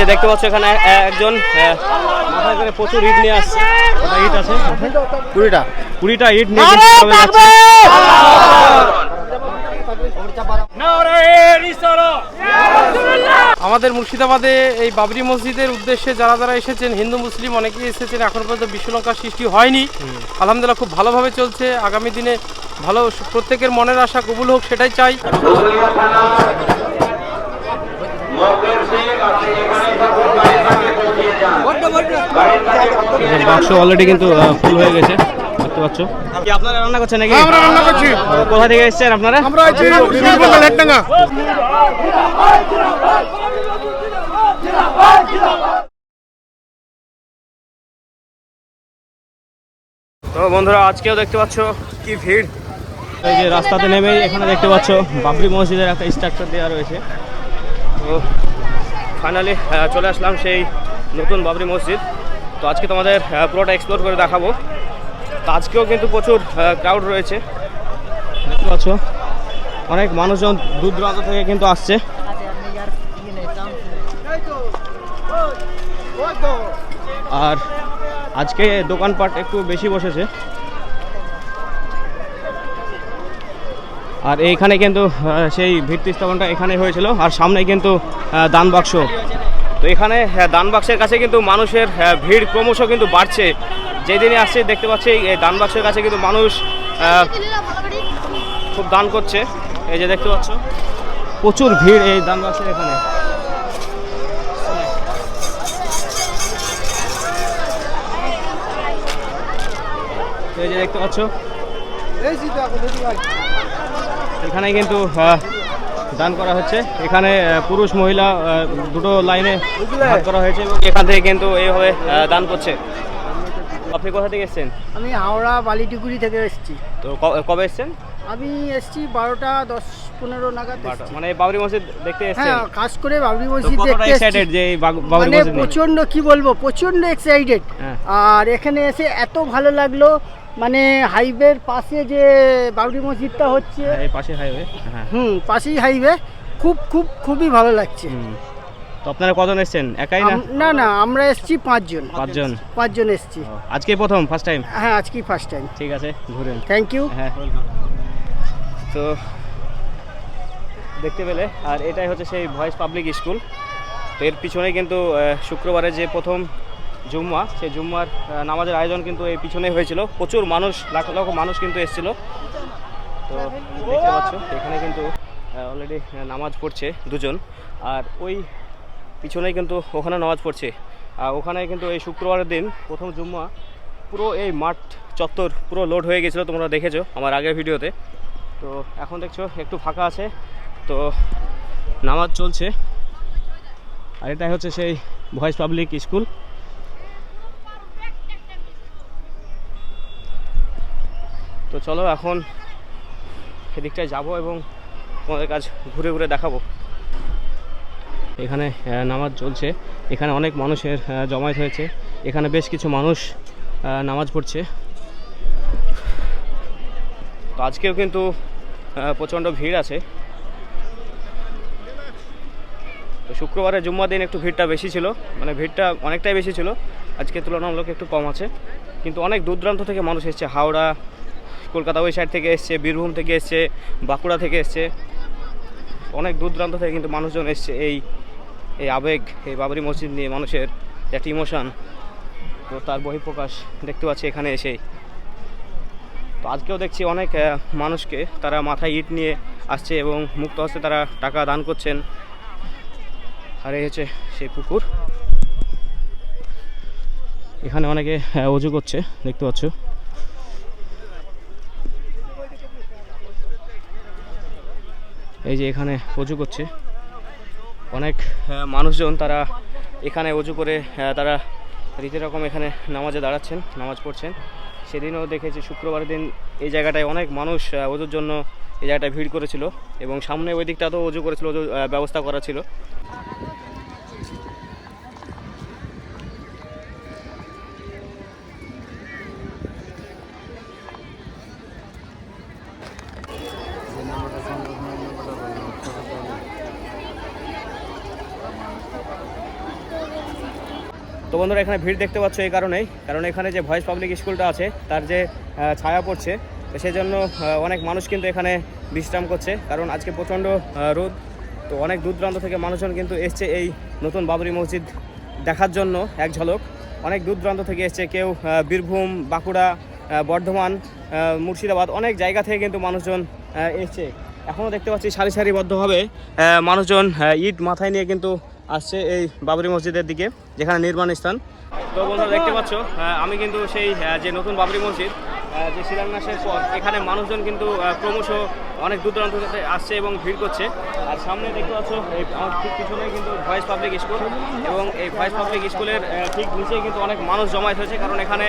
যে দেখতে পাচ্ছ এখানে একজন মাথায় করে প্রচুর ইট নিয়ে আসছে। ইট আছে? কুড়িটা। কুড়িটা ইট নিয়ে যাচ্ছে। আমাদের মুর্শিদাবাদে এই বাবরি মসজিদের উদ্দেশ্যে যারা যারা এসেছেন হিন্দু মুসলিম অনেকেই এসেছেন এখন পর্যন্ত বিশ্বলঙ্কার সৃষ্টি হয়নি। আলহামদুলিল্লাহ খুব ভালোভাবে চলছে। আগামী দিনে ভালো প্রত্যেকের মনের আশা কবুল হোক সেটাই চাই। বাক্স অলরেডি কিন্তু ফুল হয়ে গেছে দেখতে পাচ্ছ। কি আপনারা রান্না করছেন নাকি? আমরা রান্না করছি। কোথা থেকে এসেছেন আপনারা? আমরা আছি বীরভূম লেটডাঙ্গা তো বন্ধুরা আজকেও দেখতে পাচ্ছ কি ভিড়। এই যে রাস্তাতে নেমে এখানে দেখতে পাচ্ছ বাবরি মসজিদের একটা স্ট্রাকচার দেওয়া রয়েছে। তো ফাইনালি চলে আসলাম সেই নতুন বাবরি মসজিদ। তো আজকে তোমাদের পুরোটা এক্সপ্লোর করে দেখাবো। তো আজকেও কিন্তু প্রচুর ক্রাউড রয়েছে। দেখতে পাচ্ছ, অনেক মানুষজন দূর দূরান্ত থেকে কিন্তু আসছে। আর আজকে দোকানপাট একটু বেশি বসেছে। আর এইখানে কিন্তু সেই ভিত্তি স্থাপনটা এখানে হয়েছিল। আর সামনে কিন্তু দান বাক্স। তো এখানে দান বাক্সের কাছে কিন্তু মানুষের ভিড় ক্রমশ কিন্তু বাড়ছে। যেদিনই আসছে, দেখতে পাচ্ছি, এই দান বাক্সের কাছে কিন্তু মানুষ খুব দান করছে। এই যে দেখতে পাচ্ছ, প্রচুর ভিড় এই দান বাক্সের এখানে। এই যে দেখতে পাচ্ছ এখানে কিন্তু দান করা হচ্ছে। এখানে পুরুষ মহিলা দুটো লাইনে ভাগ করা হয়েছে এবং এখান থেকে কিন্তু এইভাবে দান করছে। আপনি কোথা থেকে এসেছেন? আমি হাওড়া বালিটিগুড়ি থেকে এসেছি। তো কবে এসেছেন? আমি এসেছি বারোটা দশ পনেরো নাগাদ মানে বাবরি মসজিদ দেখতে হ্যাঁ কাজ করে বাবরি মসজিদ দেখতে এক্সাইটেড যে মানে? প্রচণ্ড কি বলব প্রচণ্ড এক্সাইটেড হ্যাঁ। আর এখানে এসে এত ভালো লাগল মানে হাইওয়ের পাশে যে বাবরি মসজিদটা হচ্ছে হ্যাঁ, পাশে হাইওয়ে হ্যাঁ। হুম পাশেই হাইওয়ে খুব খুব খুবই ভালো লাগছে। তো আপনারা কজন এসেছেন? একাই না? না না আমরা এসেছি পাঁচজন। পাঁচজন? পাঁচজন এসেছি। আজকে প্রথম ফার্স্ট টাইম হ্যাঁ আজকেই ফার্স্ট টাইম ঠিক আছে ঘুরেন। থ্যাংক ইউ হ্যাঁ। তো দেখতে পেলে আর এটাই হচ্ছে সেই ভয়েস পাবলিক স্কুল। তো এর পিছনে কিন্তু শুক্রবারে যে প্রথম জুম্মা সেই জুম্মার নামাজের আয়োজন কিন্তু এই পিছনে হয়েছিল। প্রচুর মানুষ, লাখ লাখ মানুষ কিন্তু এসেছিল। তো দেখতে পাচ্ছ, এখানে কিন্তু অলরেডি নামাজ পড়ছে দুজন। আর ওই পিছনেই কিন্তু ওখানে নামাজ পড়ছে। আর ওখানে কিন্তু এই শুক্রবারের দিন প্রথম জুম্মা, পুরো এই মাঠ চত্বর পুরো লোড হয়ে গেছিল, তোমরা দেখেছ আমার আগের ভিডিওতে। তো এখন দেখছ, একটু ফাঁকা আছে। তো নামাজ চলছে। আর এটাই হচ্ছে সেই ভয়েস পাবলিক স্কুল। তো চলো এখন সেদিকটায় যাব এবং তোমাদের কাজ ঘুরে ঘুরে দেখাবো। এখানে নামাজ চলছে। এখানে অনেক মানুষের জমায়েত হয়েছে। এখানে বেশ কিছু মানুষ নামাজ পড়ছে। তো আজকেও কিন্তু প্রচণ্ড ভিড় আছে। তো শুক্রবারে জুম্মা দিন একটু ভিড়টা বেশি ছিল। মানে ভিড়টা অনেকটাই বেশি ছিল। আজকে তুলনামূলক একটু কম আছে। কিন্তু অনেক দূর দূরান্ত থেকে মানুষ এসছে। হাওড়া কলকাতা ওই সাইড থেকে এসছে, বীরভূম থেকে এসছে, বাঁকুড়া থেকে এসছে। অনেক দূর দূরান্ত থেকে কিন্তু মানুষজন এসছে এই এই আবেগ, এই বাবরি মসজিদ নিয়ে মানুষের একটা ইমোশন তো তার বহিঃপ্রকাশ দেখতে পাচ্ছি এখানে এসেই। তো আজকেও দেখছি অনেক মানুষকে তারা মাথায় ইট নিয়ে আসছে এবং মুক্ত হস্তে তারা টাকা দান করছেন। আর এই হচ্ছে সেই পুকুর। এখানে অনেকে অজু করছে, দেখতে পাচ্ছ। এই যে এখানে অজু করছে। অনেক মানুষজন তারা এখানে অজু করে তারা রকম এখানে নামাজে দাঁড়াচ্ছেন, নামাজ পড়ছেন। সেদিনও দেখেছি শুক্রবার দিন এই জায়গাটায় অনেক মানুষ অজুর জন্য এই জায়গাটায় ভিড় করেছিল এবং সামনে ওই দিকটা তো অজু করেছিল, অজু ব্যবস্থা করা ছিল। তো বন্ধুরা, এখানে ভিড় দেখতে পাচ্ছ এই কারণেই। কারণ এখানে যে ভয়েস পাবলিক স্কুলটা আছে, তার যে ছায়া পড়ছে, তো সেই জন্য অনেক মানুষ কিন্তু এখানে বিশ্রাম করছে। কারণ আজকে প্রচণ্ড রোদ, তো অনেক দূর দূরান্ত থেকে মানুষজন কিন্তু এসছে এই নতুন বাবরি মসজিদ দেখার জন্য এক ঝলক। অনেক দূর দূরান্ত থেকে এসছে কেউ বীরভূম, বাঁকুড়া বর্ধমান মুর্শিদাবাদ, অনেক জায়গা থেকে কিন্তু মানুষজন এসছে। এখনও দেখতে পাচ্ছি সারি সারিবদ্ধভাবে মানুষজন ইট মাথায় নিয়ে কিন্তু আসছে এই বাবরি মসজিদের দিকে, যেখানে নির্মাণ স্থান। তো বন্ধুরা, দেখতে পাচ্ছ আমি কিন্তু সেই যে নতুন বাবরি মসজিদ যে শিলান্যাসের পর এখানে মানুষজন কিন্তু ক্রমশ অনেক দূর দূরান্ত আসছে এবং ভিড় করছে। আর সামনে দেখতে পাচ্ছ আমার ঠিক পিছনে কিন্তু ভয়েস পাবলিক স্কুল এবং এই ভয়েস পাবলিক স্কুলের ঠিক নিচেই কিন্তু অনেক মানুষ জমায়েত হয়েছে, কারণ এখানে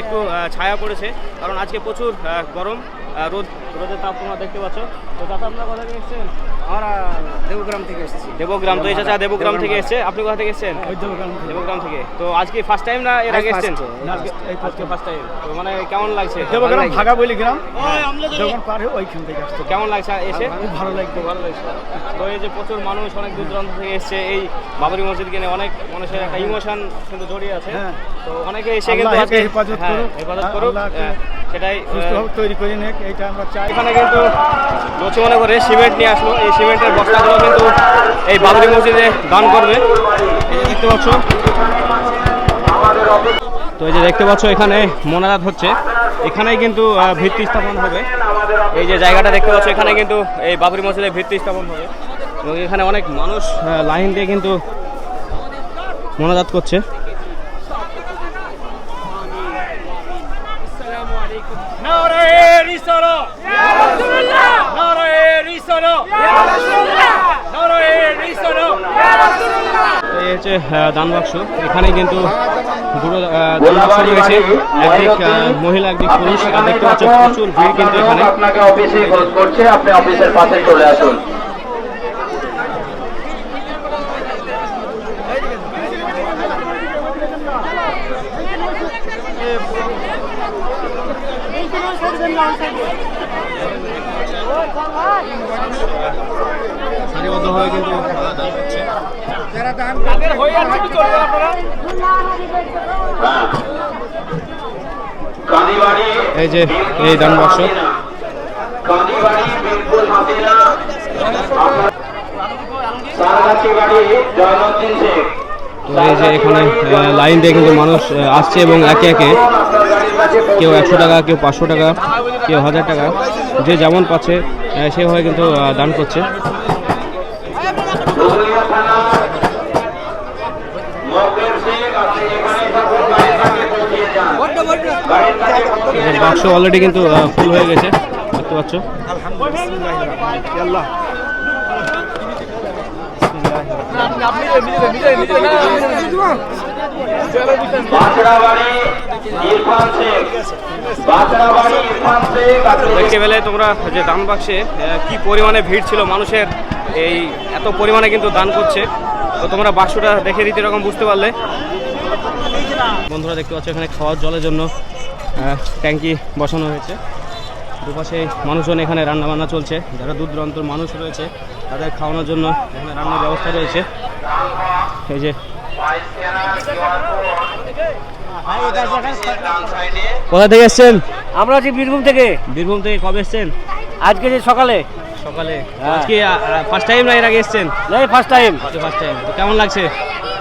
একটু ছায়া পড়েছে। কারণ আজকে প্রচুর আহ, গরম আহ, রোদ রোদের তাপ তোমরা দেখতে পাচ্ছ। তো দাদা আপনারা কোথা থেকে এসেছেন? আমরা দেবগ্রাম থেকে এসেছি। দেবগ্রাম তো এই চাচা দেবগ্রাম থেকে এসছে। আপনি কোথা থেকে এসেছেন? দেবগ্রাম দেবগ্রাম থেকে। তো আজকে ফার্স্ট টাইম না এর আগে এসেছেন? আজকে ফার্স্ট টাইম তো মানে কেমন লাগছে? দেবগ্রাম ভাগা বলি গ্রাম। যখন পার হয়ে ওইখান থেকে আসছে তো কেমন লাগছে এসে? খুব ভালো লাগতো ভালো লাগছে। তো এই যে প্রচুর মানুষ অনেক দূর দূরান্ত থেকে এসছে এই বাবরি মসজিদ কিনে অনেক মানুষের একটা ইমোশন কিন্তু জড়িয়ে আছে। হ্যাঁ। তো অনেকে এসে কিন্তু আজকে হেফাজত হ্যাঁ, করুক। হেফাজত করুক সেটাই সুস্থভাবে তৈরি করে নেক এইটা আমরা চাই। এখানে কিন্তু লক্ষ্য মনে করে সিমেন্ট নিয়ে আসলো। এই সিমেন্টের বস্তাগুলো কিন্তু এই বাবরি মসজিদে দান করবে। দেখতে পাচ্ছ তো এই যে দেখতে পাচ্ছ এখানে মোনাজাত হচ্ছে। এখানেই কিন্তু ভিত্তি স্থাপন হবে। এই যে জায়গাটা দেখতে পাচ্ছ এখানে কিন্তু এই বাবরি মসজিদের ভিত্তি স্থাপন হবে। এবং এখানে অনেক মানুষ লাইন দিয়ে কিন্তু মোনাজাত করছে তো এই হচ্ছে দান বাক্স। এখানে কিন্তু দুটো দান বাক্স রয়েছে। একদিক মহিলা একদিক পুরুষ দেখতে পাচ্ছ প্রচুর ভিড় কিন্তু এখানে। আপনাকে অফিসে করছে আপনি অফিসের পাশে চলে আসুন। সারিবদ্ধভাবে কিন্তু আহ, দান কাঁদিবাড়ি এই যে এই দান তো এই যে এখানে লাইন দিয়ে কিন্তু মানুষ আসছে এবং একে একে কেউ একশো টাকা কেউ পাঁচশো টাকা কেউ হাজার টাকা। যে যেমন পাচ্ছে সেভাবে কিন্তু দান করছে। বাক্স অলরেডি কিন্তু ফুল হয়ে গেছে। দেখতে পাচ্ছ? দেখতে পেলে তোমরা যে দান বাক্সে কি পরিমাণে ভিড় ছিল মানুষের, এই এত পরিমাণে কিন্তু দান করছে। তো তোমরা বাক্সটা দেখে দিতে এরকম বুঝতে পারলে। বন্ধুরা দেখতে পাচ্ছ এখানে খাওয়ার জলের জন্য ট্যাঙ্কি বসানো হয়েছে। দুপাশে মানুষজন এখানে রান্না বান্না চলছে। যারা দূর দূরান্তর মানুষ রয়েছে তাদের খাওয়ানোর জন্য এখানে রান্নার ব্যবস্থা রয়েছে। এই যে। কোথা থেকে এসছেন? আমরা আছি বীরভূম থেকে। বীরভূম থেকে কবে এসছেন? আজকে যে সকালে। সকালে। আজকে ফার্স্ট টাইম না এর আগে এসছেন? এই ফার্স্ট টাইম ফার্স্ট টাইম কেমন লাগছে?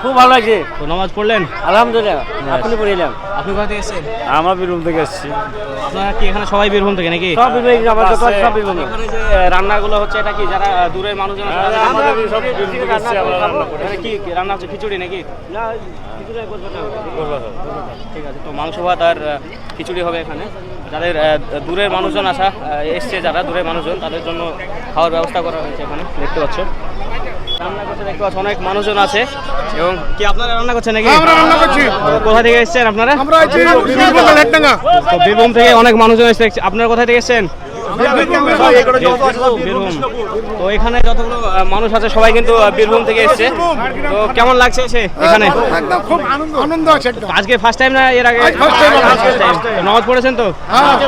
খুব ভালো লাগছে। তো নামাজ পড়লেন? আলহামদুলিল্লাহ। এখনই পড়িলাম আপনি কোথা থেকে এসেছেন? আমরা বীরভূম থেকে এসেছি। আপনারা কি এখানে সবাই বীরভূম থেকে নাকি? সব বীরভূম আমার যত সব বীরভূম এখানে যে রান্নাগুলো হচ্ছে এটা কি যারা দূরের মানুষজন আমরা সব বীরভূম থেকে এসেছি, আমরা রান্না করি। কি কি রান্না হচ্ছে খিচুড়ি নাকি? না ঠিক আছে তো মাংস ভাত আর খিচুড়ি হবে এখানে। যাদের দূরের মানুষজন আসা এসছে যারা দূরের মানুষজন তাদের জন্য খাওয়ার ব্যবস্থা করা হয়েছে এখানে দেখতে পাচ্ছ। রান্না অনেক মানুষজন আছে। এবং কি আপনারা রান্না করছেন নাকি? আমরা রান্না করছি। কোথা থেকে এসেছেন আপনারা? আমরা আছি তো বীরভূম থেকে অনেক মানুষজন এসেছে আপনারা কোথা থেকে এসেছেন? তো এখানে যতগুলো মানুষ আছে সবাই কিন্তু বীরভূম থেকে এসছে। তো কেমন লাগছে এসে এখানে? খুব আনন্দ আছে আজকে ফার্স্ট টাইম না এর আগে? নামাজ পড়েছেন তো? হ্যাঁ। তো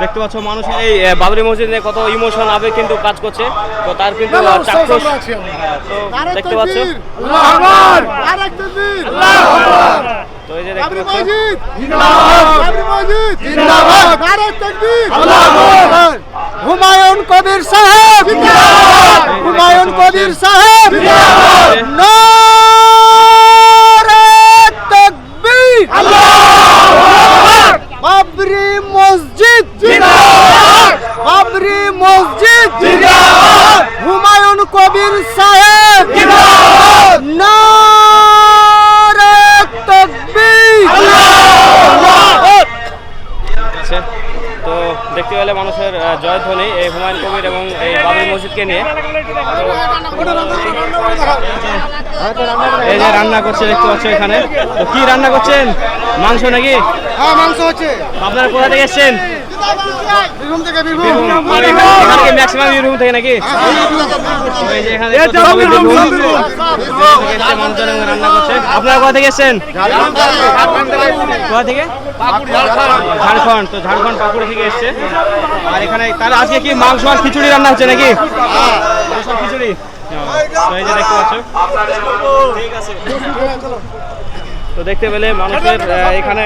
দেখতে পাচ্ছ মানুষের এই বাবরি মসজিদ নিয়ে কত ইমোশন আবেগ কিন্তু কাজ করছে। তো তার কিন্তু না, না, চাক্ষুষ। হ্যাঁ, তো দেখতে পাচ্ছ? আল্লাহু আকবার। আরেক তাকবীর আল্লাহু আকবার। তো এই যে দেখতে পাচ্ছ? মসজিদ। জিন্দাবাদ। বাবরি মসজিদ। জিন্দাবাদ। আরেক তাকবীর আল্লাহু আকবার। হুমায়ুন কবির সাহেব। হুমায়ুন কবির সাহেব। জিন্দাবাদ! বাবরি মসজিদ বাবরি মসজিদ হুমায়ুন কবির সাহেব নারে তাকবীর আছে তো দেখতে পেলে মানুষের আহ, জয়ধ্বনি এই হুমায়ুন কবির এবং এই বাবরি মসজিদকে নিয়ে। এই যে রান্না করছে দেখতে পাচ্ছ এখানে। তো কি রান্না করছেন? মাংস নাকি? হ্যাঁ মাংস হচ্ছে। আপনারা কোথা থেকে এসেছেন? বীরভূম থেকে বীরভূম মানে ম্যাক্সিমাম থেকে নাকি রান্না করছে আপনারা কোথা থেকে কোথা থেকে ঝাড়খণ্ড তো ঝাড়খণ্ড পাকুড়া থেকে আর এখানে আজকে কি মাংস আর খিচুড়ি রান্না হচ্ছে নাকি খিচুড়ি দেখতে তো দেখতে পেলে মানুষের এখানে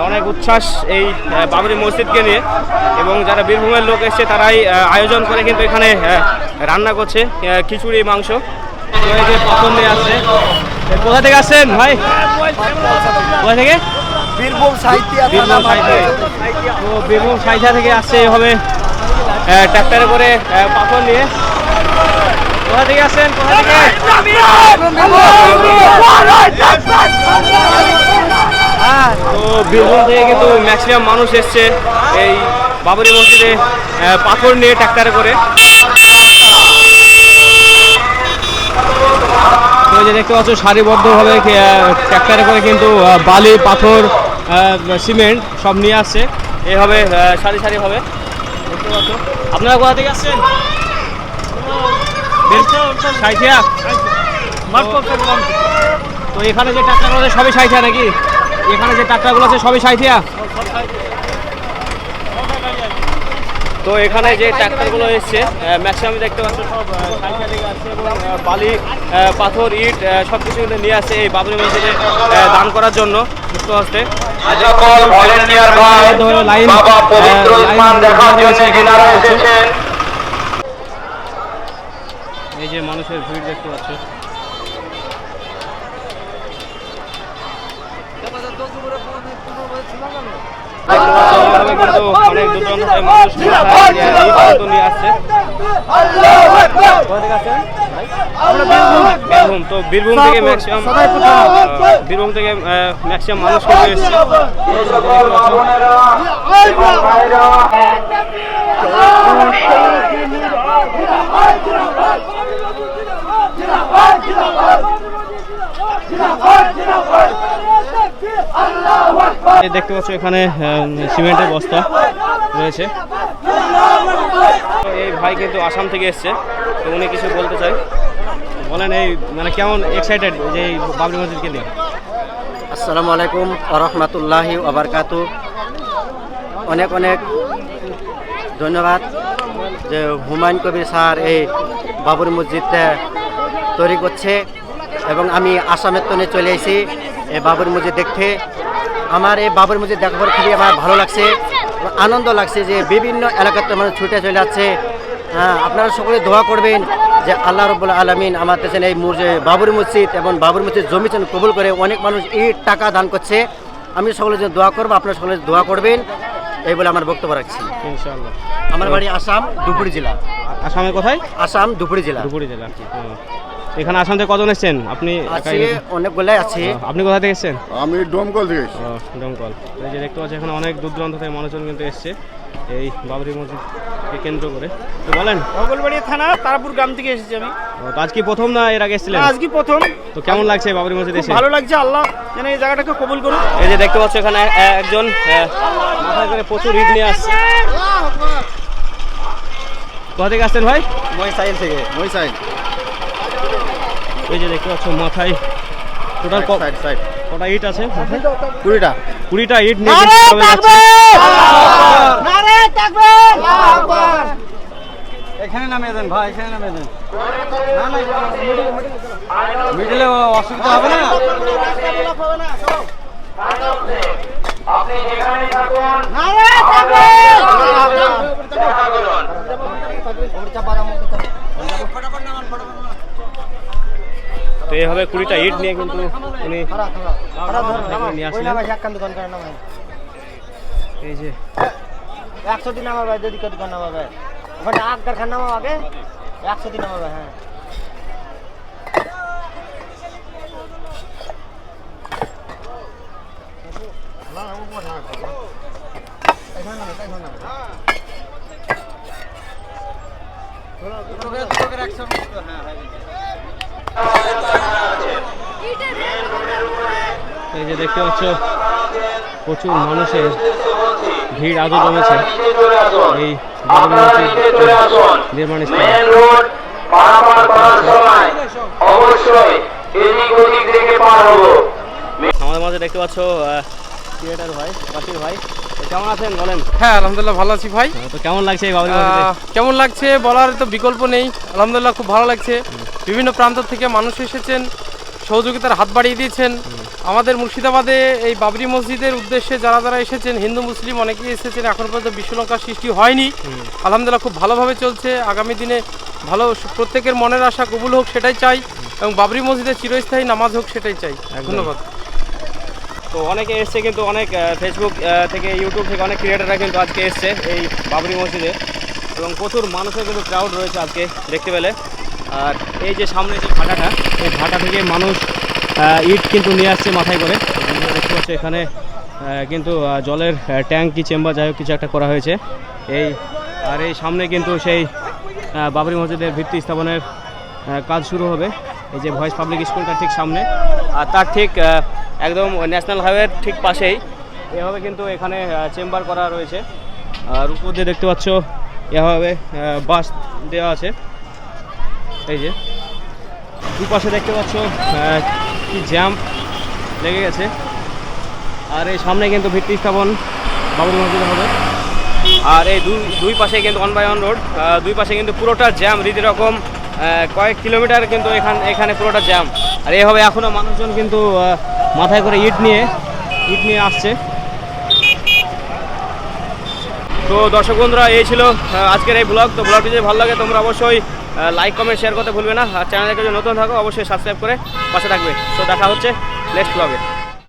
অনেক উচ্ছ্বাস এই বাবরি মসজিদকে নিয়ে এবং যারা বীরভূমের লোক এসছে তারাই আয়োজন করে কিন্তু এখানে রান্না করছে খিচুড়ি মাংস পাথর নিয়ে আসছে কোথা থেকে আসছেন ভাই কোথা থেকে বীরভূম সাহিত্য বীরভূম সাইথা তো বীরভূম সাইথা থেকে আসছে এভাবে আহ, ট্রাক্টরে করে পাথর নিয়ে কোথা থেকে আসছেন কোথা থেকে তো বীরভূম থেকে কিন্তু ম্যাক্সিমাম মানুষ এসছে এই বাবরি মসজিদে পাথর নিয়ে ট্রাক্টরে করে। তো এই যে দেখতে পাচ্ছ সারিবদ্ধভাবে ট্রাক্টরে করে কিন্তু বালি পাথর সিমেন্ট সব নিয়ে আসছে। এইভাবে আহ, সারি সারি হবে। দেখতে পাচ্ছ। আপনারা কোথা থেকে আসছেন? সাইথিয়া? তো এখানে যে আছে সবই সাইথিয়া নাকি? এখানে যে ট্রাক্টরগুলো আছে সবই সাইথিয়া? তো এখানে যে ট্রাক্টরগুলো এসছে ম্যাক্সিমাম দেখতে পাচ্ছ সব আসছে এবং বালি আহ, পাথর ইট সব কিছু কিন্তু নিয়ে আসছে এই বাবরি মসজিদে দান করার জন্য সুস্থ হস্তে। এই যে মানুষের ভিড় দেখতে পাচ্ছ। বীরভূম তো বীরভূম থেকে ম্যাক্সিমাম বীরভূম থেকে ম্যাক্সিমাম মানুষ কিন্তু এসছে দেখতে পাচ্ছ এখানে সিমেন্টের বস্তা রয়েছে। এই ভাই কিন্তু আসাম থেকে এসছে, তো উনি কিছু বলতে চাই বলেন এই মানে কেমন এক্সাইটেড যে এই বাবরি মসজিদকে নিয়ে? আসসালামু আলাইকুম আরহামতুল্লাহি আবরকাতু অনেক অনেক ধন্যবাদ যে হুমায়ুন কবির স্যার এই বাবুর মসজিদটা তৈরি করছে এবং আমি আসামের তনে চলে এই বাবুর মসজিদ দেখতে আমার এই বাবুর মসজিদ দেখার খুবই আমার ভালো লাগছে আনন্দ লাগছে যে বিভিন্ন এলাকাতে মানুষ ছুটে চলে যাচ্ছে। হ্যাঁ আপনারা সকলে দোয়া করবেন যে আল্লাহ রব্বুল আলমিন আমার এই মুজ- বাবুর মসজিদ এবং বাবুর মসজিদ জমি যেন কবুল করে অনেক মানুষ ইট টাকা দান করছে। আমি সকলের জন্য দোয়া করব আপনারা সকলে দোয়া করবেন। এই বলে আমার বক্তব্য রাখছি। ইনশাআল্লাহ। আমার বাড়ি আসাম ধুপুরি জেলা। আসামে কোথায়? আসাম দুপুরি জেলা। ধুপুরি জেলা। এখানে আসাম থেকে কজন এসেছেন? আপনি একাই আছে নাকি? অনেকগুলাই আছে। আপনি কোথা থেকে এসেছেন? আমি ডোমকল থেকে এসেছি। ও, দমকল এই যে দেখতে পাচ্ছি এখানে অনেক দূর দূরান্ত থেকে মানুষজন কিন্তু এসছে। এই বাবরি মসজিদকে কেন্দ্র করে। তো বলেন। মঙ্গলবাড়ি থানা তারাপুর গ্রাম থেকে এসেছি আমি। ও, তো আজ কি প্রথম না এর আগে এসেছিলেন? আজকে প্রথম। তো কেমন লাগছে বাবরি মসজিদ এসে? ভালো লাগছে আল্লাহ যেন এই জায়গাটাকে কবুল করুন এই যে দেখতে পাচ্ছ এখানে এ- একজন মাথায় করে প্রচুর ইট নিয়ে আসছে। কোথা থেকে আসছেন ভাই? মই সাইল থেকে মই সাইল এই যে দেখতে পাচ্ছ মাথায় টোটাল সাইড সাইড কটা ইট আছে মাথায়? কুড়িটা কুড়িটা ইট নিয়ে। এখানে নামিয়ে দেন ভাই এখানে নামিয়ে দেন মিডিলে অসুবিধা হবে না আপনি যেখানে থাকুন তো এইভাবে কুড়িটা ইট নিয়ে কিন্তু উনি এই যে। একশো দিন আমার ভাই যদি দোকান আমার ভাই ওখানে আগ কারখানা নামাও আগে একশো দিন আমার ভাই হ্যাঁ এই যে দেখতে পাচ্ছ প্রচুর মানুষের ভিড় আজও জমেছে। এই নির্মাণ আমাদের মাঝে দেখতে পাচ্ছ ক্রিয়েটার ভাই বাসির ভাই। কেমন আছেন বলেন? হ্যাঁ আলহামদুলিল্লাহ ভালো আছি ভাই। তো কেমন লাগছে এই কেমন লাগছে বলার তো বিকল্প নেই। আলহামদুলিল্লাহ খুব ভালো লাগছে। বিভিন্ন প্রান্ত থেকে মানুষ এসেছেন সহযোগিতার হাত বাড়িয়ে দিয়েছেন। আমাদের মুর্শিদাবাদে এই বাবরি মসজিদের উদ্দেশ্যে যারা যারা এসেছেন হিন্দু মুসলিম অনেকেই এসেছেন এখন পর্যন্ত বিশ্বলঙ্কার সৃষ্টি হয়নি। আলহামদুলিল্লাহ খুব ভালোভাবে চলছে। আগামী দিনে ভালো প্রত্যেকের মনের আশা কবুল হোক সেটাই চাই এবং বাবরি মসজিদের চিরস্থায়ী নামাজ হোক সেটাই চাই। ধন্যবাদ। তো অনেকে এসছে কিন্তু অনেক ফেসবুক থেকে ইউটিউব থেকে অনেক ক্রিয়েটাররা কিন্তু আজকে এসছে এই বাবরি মসজিদে। এবং প্রচুর মানুষের কিন্তু ক্রাউড রয়েছে আজকে দেখতে পেলে। আর এই যে সামনে যে ভাটাটা এই ভাটা থেকে মানুষ ইট কিন্তু নিয়ে আসছে মাথায় করে। দেখতে পাচ্ছ এখানে কিন্তু জলের ট্যাঙ্ক কি চেম্বার, যাই কিছু একটা করা হয়েছে। এই, আর এই সামনে কিন্তু সেই বাবরি মসজিদের ভিত্তি স্থাপনের কাজ শুরু হবে। এই যে ভয়েস পাবলিক স্কুলটা ঠিক সামনে। আর তার ঠিক একদম ন্যাশনাল হাইওয়ের ঠিক পাশেই। এভাবে কিন্তু এখানে চেম্বার করা রয়েছে। আর উপর দিয়ে দেখতে পাচ্ছ, এভাবে বাস দেওয়া আছে। এই যে, দুপাশে দেখতে পাচ্ছ কি জ্যাম লেগে গেছে। আর এই সামনে কিন্তু ভিত্তি স্থাপন বাবুর মসজিদ হবে। আর এই দুই দুই পাশে কিন্তু অন বাই অন রোড দুই পাশে কিন্তু পুরোটা জ্যাম রীতি রকম কয়েক কিলোমিটার কিন্তু এখান, এখানে পুরোটা জ্যাম। আর এভাবে এখনও মানুষজন কিন্তু মাথায় করে ইট নিয়ে ইট নিয়ে আসছে। তো দর্শক বন্ধুরা, এই ছিল আজকের এই ব্লগ তো ব্লগটি যদি ভালো লাগে, তোমরা অবশ্যই লাইক কমেন্ট শেয়ার করতে ভুলবে না। আর চ্যানেলটাকে যদি নতুন থাকো, অবশ্যই সাবস্ক্রাইব করে পাশে থাকবে। তো দেখা হচ্ছে নেক্সট ব্লগে